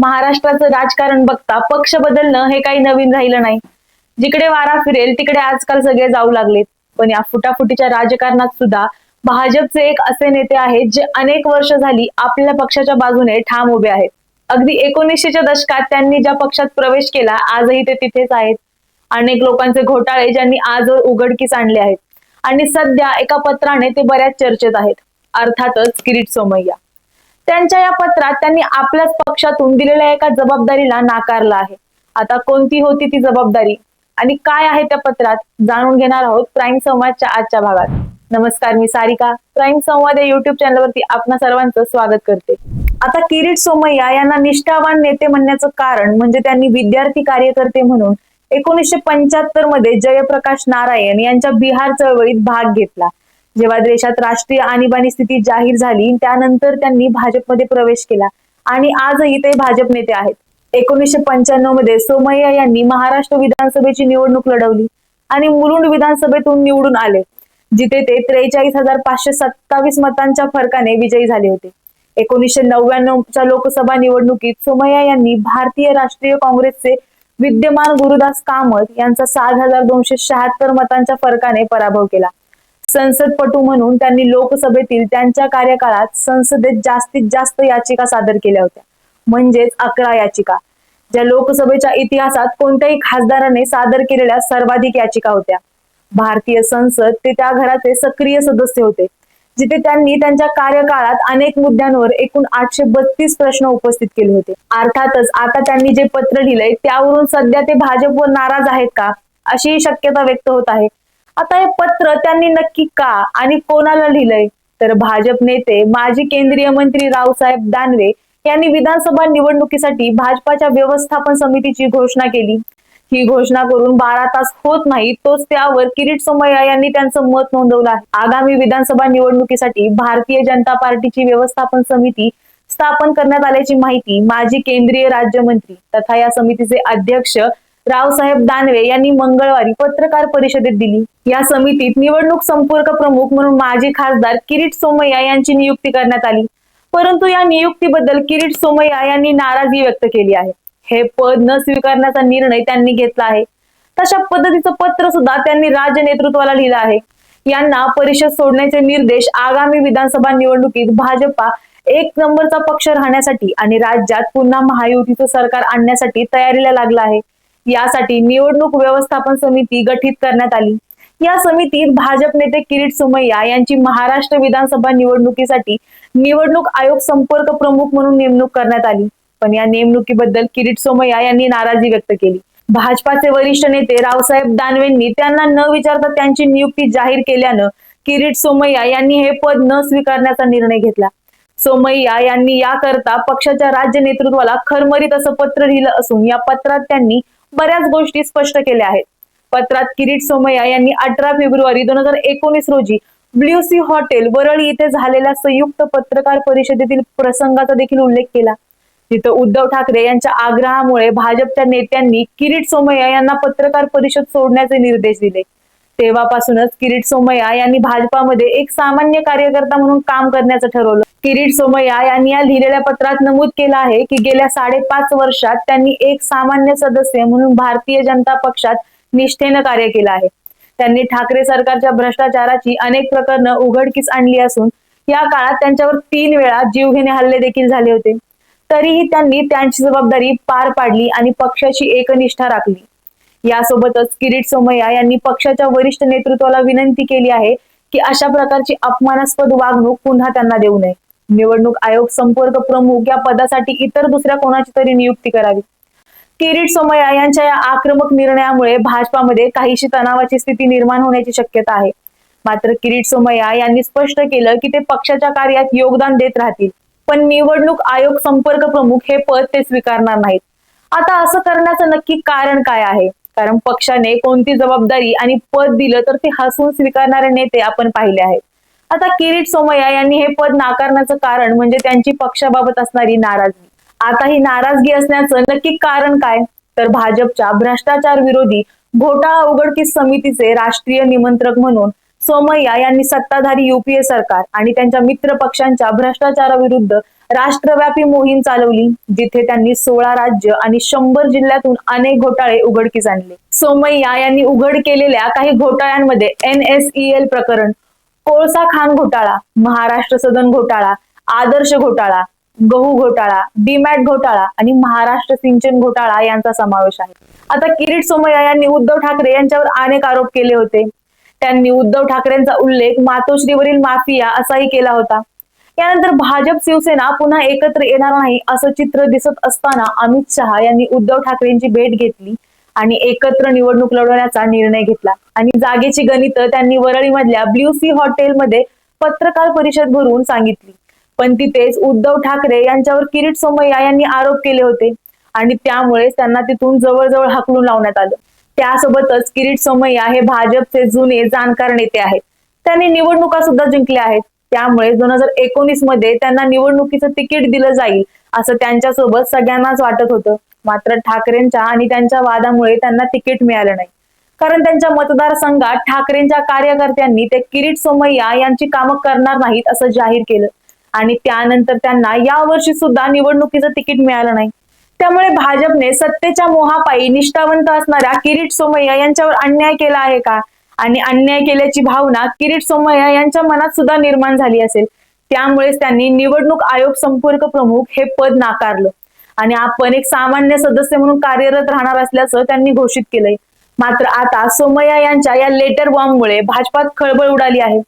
महाराष्ट्राचं राजकारण बघता पक्ष बदलणं हे काही नवीन राहिलं नाही. जिकडे वारा फिरेल तिकडे आजकाल सगळे जाऊ लागलेत. पण या फुटाफुटीच्या राजकारणात सुद्धा भाजपचे एक असे नेते आहेत जे अनेक वर्ष झाली आपल्या पक्षाच्या बाजूने ठाम उभे आहेत. अगदी एकोणीसशेच्या दशकात त्यांनी ज्या पक्षात प्रवेश केला आजही ते तिथेच आहेत. अनेक लोकांचे घोटाळे ज्यांनी आजवर उघडकीस आणले आहेत. आणि सध्या एका पत्राने ते बऱ्याच चर्चेत आहेत. अर्थातच किरीट सोमय्या. त्यांच्या या पत्रात त्यांनी आपल्याच पक्षातून दिलेल्या एका जबाबदारीला नाकारला आहे. आता कोणती होती ती जबाबदारी? आणि काय आहे त्या पत्रात जाणून घेणार आहोत प्राईम संवादच्या आजच्या भागात. नमस्कार मी सारिका. प्राईम संवाद या युट्यूब चॅनलवरती आपणा सर्वांचं स्वागत करते. आता किरीट सोमय्या यांना निष्ठावान नेते म्हणण्याचं कारण म्हणजे त्यांनी विद्यार्थी कार्यकर्ते म्हणून एकोणीसशे पंच्याहत्तरमध्ये जयप्रकाश नारायण यांच्या बिहार चळवळीत भाग घेतला. जेव्हा देशात राष्ट्रीय आणीबाणी स्थिती जाहीर झाली त्यानंतर त्यांनी भाजपमध्ये प्रवेश केला. आणि आजही ते भाजप नेते आहेत. एकोणीसशे पंच्याण्णवमध्ये सोमय्या यांनी महाराष्ट्र विधानसभेची निवडणूक लढवली आणि मुलुंड विधानसभेतून निवडून आले जिथे ते त्रेचाळीस हजार पाचशे सत्तावीस मतांच्या फरकाने विजयी झाले होते. एकोणीसशे नव्याण्णवच्या लोकसभा निवडणुकीत सोमय्या यांनी भारतीय राष्ट्रीय काँग्रेसचे विद्यमान गुरुदास कामत यांचा सात हजार दोनशे शहात्तर मतांच्या फरकाने पराभव केला. संसदपटू म्हणून त्यांनी लोकसभेतील त्यांच्या कार्यकाळात संसदेत जास्तीत जास्त याचिका सादर केल्या होत्या. म्हणजेच अकरा याचिका. ज्या लोकसभेच्या इतिहासात कोणत्याही खासदाराने सादर केलेल्या सर्वाधिक याचिका होत्या. भारतीय संसद ते त्या घराचे सक्रिय सदस्य होते जिथे त्यांनी त्यांच्या कार्यकाळात अनेक मुद्द्यांवर एकूण आठशे बत्तीस प्रश्न उपस्थित केले होते. अर्थातच आता त्यांनी जे पत्र लिहिलंय त्यावरून सध्या ते भाजपवर नाराज आहेत का अशी शक्यता व्यक्त होत आहे. आता हे पत्र त्यांनी नक्की का आणि कोणाला लिहिलंय? तर भाजप नेते माजी केंद्रीय मंत्री रावसाहेब दानवे यांनी विधानसभा निवडणुकीसाठी भाजपाच्या व्यवस्थापन समितीची घोषणा केली. ही घोषणा करून बारा तास होत नाही तोच त्यावर किरीट सोमय्या यांनी त्यांचं मत नोंदवलं आहे. आगामी विधानसभा निवडणुकीसाठी भारतीय जनता पार्टीची व्यवस्थापन समिती स्थापन करण्यात आल्याची माहिती माजी केंद्रीय राज्यमंत्री तथा या समितीचे अध्यक्ष रावसाहेब दानवे यांनी मंगळवारी पत्रकार परिषदेत दिली. या समितीत निवडणूक संपर्क प्रमुख म्हणून माजी खासदार किरीट सोमय्या यांची नियुक्ती करण्यात आली. परंतु या नियुक्तीबद्दल किरीट सोमय्या यांनी नाराजी व्यक्त केली आहे. हे पद न स्वीकारण्याचा निर्णय त्यांनी घेतला आहे. तशा पद्धतीचं पत्र सुद्धा त्यांनी राज्य नेतृत्वाला लिहिलं आहे. यांना परिषद सोडण्याचे निर्देश आगामी विधानसभा निवडणुकीत भाजपा एक नंबरचा पक्ष राहण्यासाठी आणि राज्यात पुन्हा महायुतीचं सरकार आणण्यासाठी तयारीला लागला आहे. यासाठी निवडणूक व्यवस्थापन समिती गठीत करण्यात आली. या समितीत भाजप नेते किरीट सोमय्या यांची महाराष्ट्र विधानसभा निवडणुकीसाठी निवडणूक आयोग संपर्क प्रमुख म्हणून नेमणूक करण्यात आली. पण या नेमणुकीबद्दल किरीट सोमय्या यांनी नाराजी व्यक्त केली. भाजपाचे वरिष्ठ नेते रावसाहेब दानवेंनी त्यांना न विचारता त्यांची नियुक्ती जाहीर केल्यानं किरीट सोमय्या यांनी हे पद न स्वीकारण्याचा निर्णय घेतला. सोमय्या यांनी याकरता पक्षाच्या राज्य नेतृत्वाला खरमरीत असं पत्र लिहिलं असून या पत्रात त्यांनी बऱ्याच गोष्टी स्पष्ट केल्या आहेत. पत्रात किरीट सोमय्या यांनी अठरा फेब्रुवारी दोन हजार एकोणीस रोजी ब्ल्यू सी हॉटेल वरळी इथे झालेल्या संयुक्त पत्रकार परिषदेतील प्रसंगाचा देखील उल्लेख केला. तिथं उद्धव ठाकरे यांच्या आग्रहामुळे भाजपच्या नेत्यांनी किरीट सोमय्या यांना पत्रकार परिषद सोडण्याचे निर्देश दिले. तेव्हापासूनच किरीट सोमय्या यांनी भाजपामध्ये एक सामान्य कार्यकर्ता म्हणून काम करण्याचं ठरवलं. किरीट सोमय्या यांनी या लिहिलेल्या पत्रात नमूद केलं आहे की गेल्या साडेपाच वर्षात त्यांनी एक सामान्य सदस्य म्हणून भारतीय जनता पक्षात निष्ठेनं कार्य केलं आहे. त्यांनी ठाकरे सरकारच्या भ्रष्टाचाराची अनेक प्रकरणं उघडकीस आणली असून या काळात त्यांच्यावर तीन वेळा जीवघेणे हल्ले देखील झाले होते. तरीही त्यांनी त्यांची जबाबदारी पार पाडली आणि पक्षाची एकनिष्ठा राखली. यासोबतच किरीट सोमय्या यांनी पक्षाच्या वरिष्ठ नेतृत्वाला विनंती केली आहे की अशा प्रकारची अपमानास्पद वागणूक पुन्हा त्यांना देऊ नये. निवडणूक आयोग संपर्क प्रमुख या पदासाठी इतर दुसऱ्या कोणाची तरी नियुक्ती करावी? किरीट सोमय्या यांच्या या आक्रमक निर्णयामुळे भाजपामध्ये काहीशी तणावाची स्थिती निर्माण होण्याची शक्यता आहे. मात्र किरीट सोमय्या यांनी स्पष्ट केलं की ते पक्षाच्या कार्यात योगदान देत राहतील. पण निवडणूक आयोग संपर्क प्रमुख हे पद ते स्वीकारणार नाहीत. आता असं करण्याचं नक्की कारण काय आहे? कारण पक्षाने कोणती जबाबदारी आणि पद दिलं तर ते हसून स्वीकारणारे नेते आपण पाहिले आहेत. आता किरीट सोमय्या यांनी हे पद नाकारण्याचं कारण म्हणजे त्यांची पक्षाबाबत असणारी नाराजगी. आता ही नाराजगी असण्याचं नक्की कारण काय? तर भाजपच्या भ्रष्टाचार विरोधी घोटाळा उघडकीस समितीचे राष्ट्रीय निमंत्रक म्हणून सोमय्या यांनी सत्ताधारी युपीए सरकार आणि त्यांच्या मित्र पक्षांच्या भ्रष्टाचाराविरुद्ध राष्ट्रव्यापी मोहीम चालवली जिथे त्यांनी सोळा राज्य आणि शंभर जिल्ह्यातून अनेक घोटाळे उघडकीस आणले. सोमय्या यांनी उघड केलेल्या काही घोटाळ्यांमध्ये एन एस ई एल प्रकरण कोळसा खान घोटाळा महाराष्ट्र सदन घोटाळा आदर्श घोटाळा गहू घोटाळा डीमॅट घोटाळा आणि महाराष्ट्र सिंचन घोटाळा यांचा समावेश आहे. आता किरीट सोमय्या यांनी उद्धव ठाकरे यांच्यावर अनेक आरोप केले होते. त्यांनी उद्धव ठाकरेंचा उल्लेख मातोश्रीवरील माफिया असाही केला होता. यानंतर भाजप शिवसेना पुन्हा एकत्र येणार नाही असं चित्र दिसत असताना अमित शहा यांनी उद्धव ठाकरेंची भेट घेतली. आणि एकत्र निवडणूक लढवण्याचा निर्णय घेतला. आणि जागेची गणित त्यांनी वरळीमधल्या ब्ल्यू सी हॉटेलमध्ये पत्रकार परिषद भरून सांगितली. पण तिथेच उद्धव ठाकरे यांच्यावर किरीट सोमय्या यांनी आरोप केले होते. आणि त्यामुळेच त्यांना तिथून जवळजवळ हाकलून लावण्यात आलं. त्यासोबतच किरीट सोमय्या हे भाजपचे जुने जाणकार नेते आहेत. त्यांनी निवडणुका सुद्धा जिंकल्या आहेत. त्यामुळे दोन हजार एकोणीसमध्ये त्यांना निवडणुकीचं तिकीट दिलं जाईल असं त्यांच्यासोबत सगळ्यांनाच वाटत होतं. मात्र ठाकरेंच्या आणि त्यांच्या वादामुळे त्यांना तिकीट मिळालं नाही. कारण त्यांच्या मतदारसंघात ठाकरेंच्या कार्यकर्त्यांनी ते किरीट सोमय्या यांची कामं करणार नाहीत असं जाहीर केलं. आणि त्यानंतर त्यांना या वर्षी सुद्धा निवडणुकीचं तिकीट मिळालं नाही. त्यामुळे भाजपने सत्तेच्या मोहापायी निष्ठावंत असणाऱ्या किरीट सोमय्या यांच्यावर अन्याय केला आहे का? आणि अन्याय केल्याची भावना किरीट सोमय्या यांच्या मनात सुद्धा निर्माण झाली असेल. त्यामुळेच त्यांनी निवडणूक आयोग संपर्क प्रमुख हे पद नाकारलं. आणि आपण एक सामान्य सदस्य म्हणून कार्यरत राहणार असल्याचं त्यांनी घोषित केलंय. मात्र आता सोमय्या यांच्या या लेटर बॉम्बमुळे भाजपात खळबळ उडाली आहे.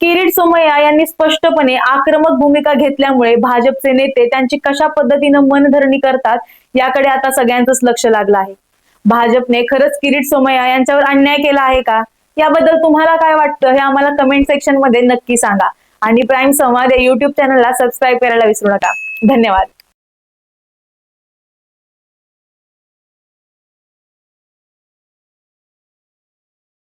किरीट सोमय्या यांनी स्पष्टपणे आक्रमक भूमिका घेतल्यामुळे भाजपचे नेते त्यांची कशा पद्धतीनं मनधरणी करतात याकडे आता सगळ्यांचंच लक्ष लागलं आहे. भाजपने खरंच किरीट सोमय्या यांच्यावर अन्याय केला आहे का? याबद्दल तुम्हाला काय वाटतं हे आम्हाला कमेंट सेक्शनमध्ये नक्की सांगा. आणि प्राईम संवाद या युट्यूब चॅनलला सबस्क्राईब करायला विसरू नका. धन्यवाद.